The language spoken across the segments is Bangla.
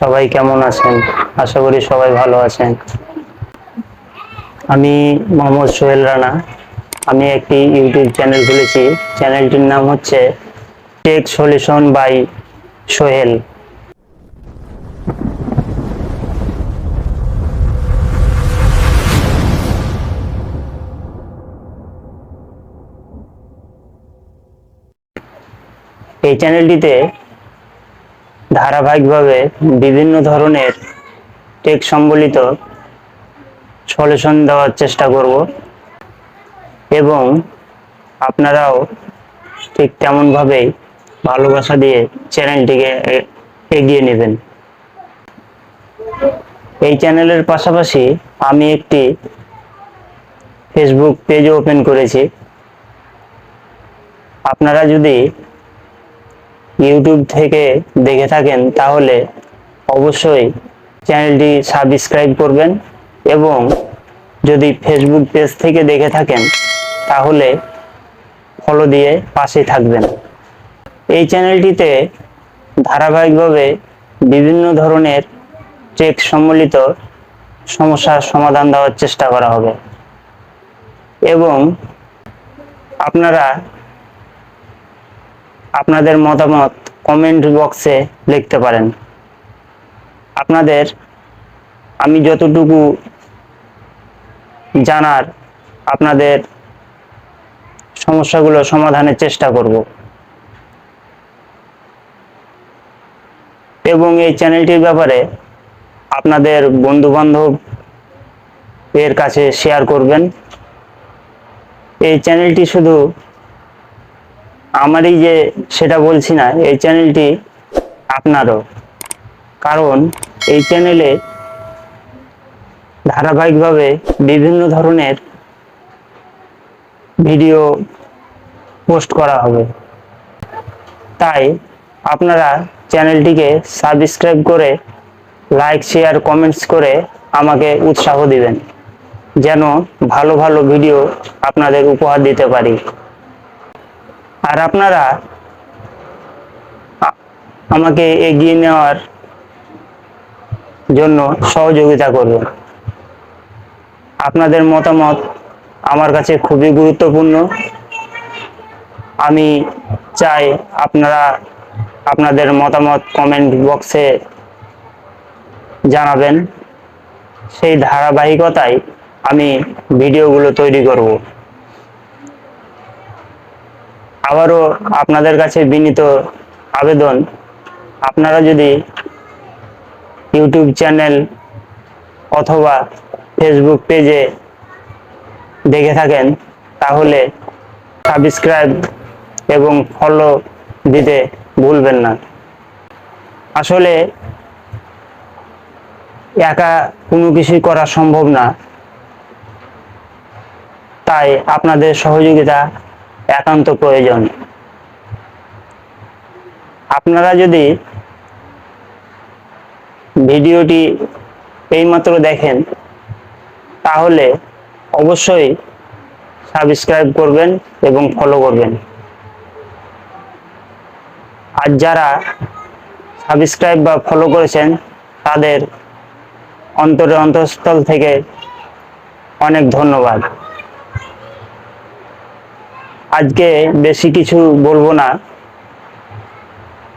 সবাই কেমন আছেন? আশা করি সবাই ভালো আছেন। আমি মোহাম্মদ সোহেল রানা। আমি একটি ইউটিউব চ্যানেল খুলেছি। চ্যানেলটির নাম হচ্ছে টেক সলিউশন বাই সোহেল। এই চ্যানেলটিতে ধারাবাহিকভাবে বিভিন্ন ধরনের টেক সম্বলিত সলিউশন দেওয়ার চেষ্টা করব এবং আপনারাও ঠিক তেমনভাবেই ভালোবাসা দিয়ে চ্যানেলটিকে এগিয়ে নেবেন। এই চ্যানেলের পাশাপাশি আমি একটি ফেসবুক পেজ ওপেন করেছি। আপনারা যদি ইউটিউব থেকে দেখে থাকেন, তাহলে অবশ্যই চ্যানেলটি সাবস্ক্রাইব করবেন এবং যদি ফেসবুক পেজ থেকে দেখে থাকেন, তাহলে ফলো দিয়ে পাশে থাকবেন। এই চ্যানেলটিতে ধারাবাহিকভাবে বিভিন্ন ধরনের চেক সম্বলিত সমস্যার সমাধান দেওয়ার চেষ্টা করা হবে। এবং আপনারা আপনাদের মতামত কমেন্ট বক্সে লিখতে পারেন। আপনাদের আমি যতটুকু জানার আপনাদের সমস্যাগুলো সমাধানের চেষ্টা করব। এবং এই চ্যানেলটির ব্যাপারে আপনাদের বন্ধু বান্ধব এর কাছে শেয়ার করবেন। এই চ্যানেলটি শুধু আমারই যে সেটা বলছি না, এই চ্যানেলটি আপনারও। কারণ এই চ্যানেলে ধারাবাহিকভাবে বিভিন্ন ধরনের ভিডিও পোস্ট করা হবে। তাই আপনারা চ্যানেলটিকে সাবস্ক্রাইব করে, লাইক, শেয়ার, কমেন্টস করে আমাকে উৎসাহ দিবেন, যেন ভালো ভালো ভিডিও আপনাদের উপহার দিতে পারি। আর আপনারা আমাকে এগিয়ে নেওয়ার জন্য সহযোগিতা করবেন। আপনাদের মতামত আমার কাছে খুবই গুরুত্বপূর্ণ। আমি চাই আপনারা আপনাদের মতামত কমেন্ট বক্সে জানাবেন। সেই ধারাবাহিকতায় আমি ভিডিওগুলো তৈরি করব। আবারও আপনাদের কাছে বিনীত আবেদন। আপনারা যদি ইউটিউব চ্যানেল অথবা ফেসবুক পেজে দেখে থাকেন, তাহলে সাবস্ক্রাইব এবং ফলো দিতে ভুলবেন না। আসলে একা কোনো কিছুই করা সম্ভব না। তাই আপনাদের সহযোগিতা একান্ত প্রয়োজন। আপনারা যদি ভিডিওটি এইমাত্র দেখেন, তাহলে অবশ্যই সাবস্ক্রাইব করবেন এবং ফলো করবেন। আর যারা সাবস্ক্রাইব বা ফলো করেছেন, তাদের অন্তরে অন্তঃস্থল থেকে অনেক ধন্যবাদ। আজকে বেশি কিছু বলব না।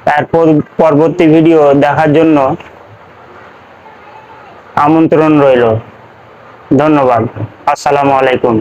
তারপর পরবর্তী ভিডিও দেখার জন্য আমন্ত্রণ রইল। ধন্যবাদ। আসসালামু আলাইকুম।